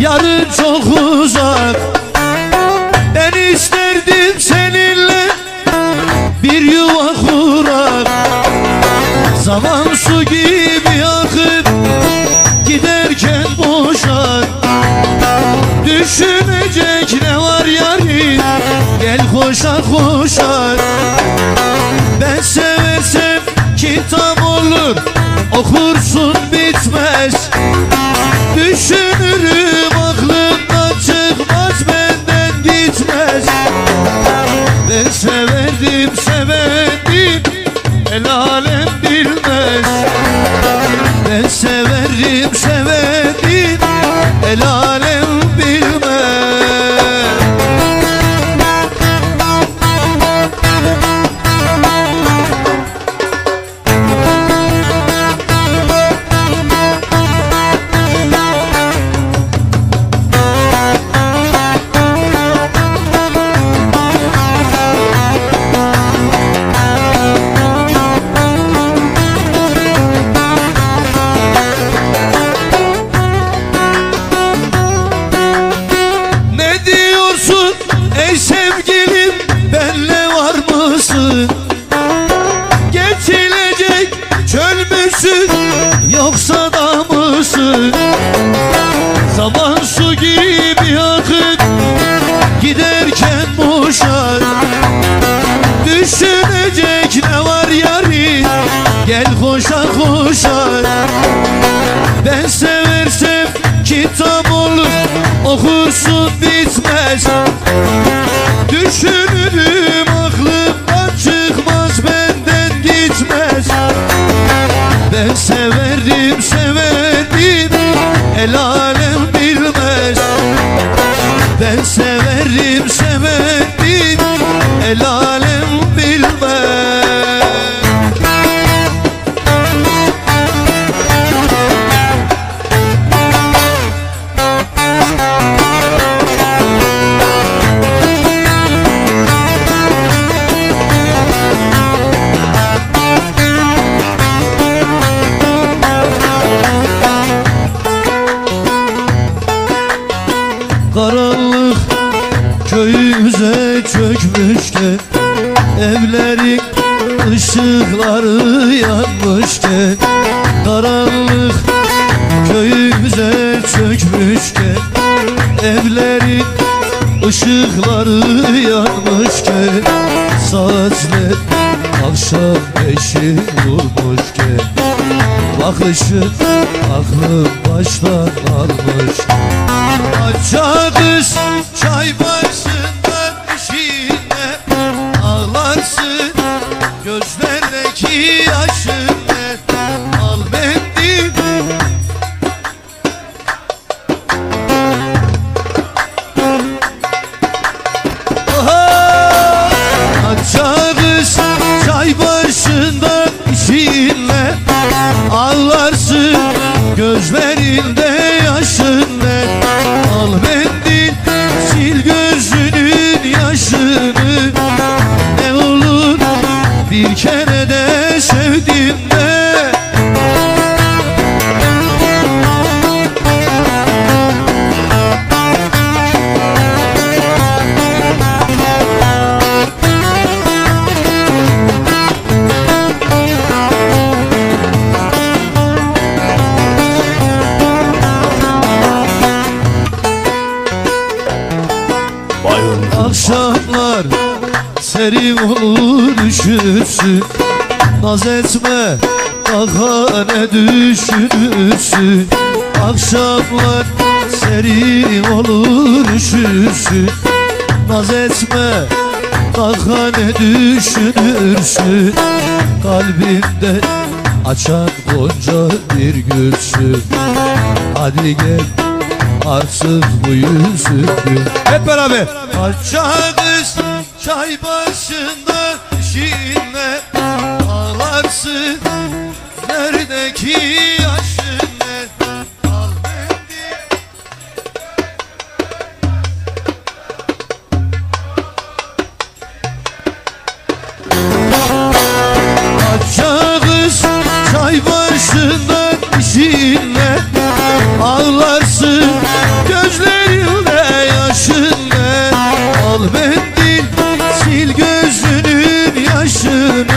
Yarın çok uzak. Ben isterdim seninle Bir yuva kurak. Zaman su gibi akıp Giderken boşar Düşünecek ne var yarim Gel koşa koşa. Ben seversem kitap olur Okursun severdim severdim El alem bilmez. Ben severim severdim yoksa da mısın? Zaman su gibi akıp giderken boşar. Düşünecek ne var yarim gel koşa koşa. Ben seversem kitap olur Okursun bitmez. Düşünürüm köyümüze çökmüşken Evlerin ışıkları yanmışken Karanlık köyümüze çökmüşken Evlerin ışıkları yanmışken Saatler akşam beşi vurmuşken Bakışın aklım baştan almış Aça kız çay başında Aça kız çay başında işinle Ağlarsın. Gözlerinde yaşınla Al mendil serin olur üşürsün Naz etme daha ne düşünürsün Akşamlar serin olur üşürsün Naz etme daha ne düşünürsün Kalbimde açan gonca bir gülsün. Hadi gel arsız bu yüzünü Hep beraber Açarız çay başında işinle Ağlarsın. Neredeki bendin Sil gözünün yaşını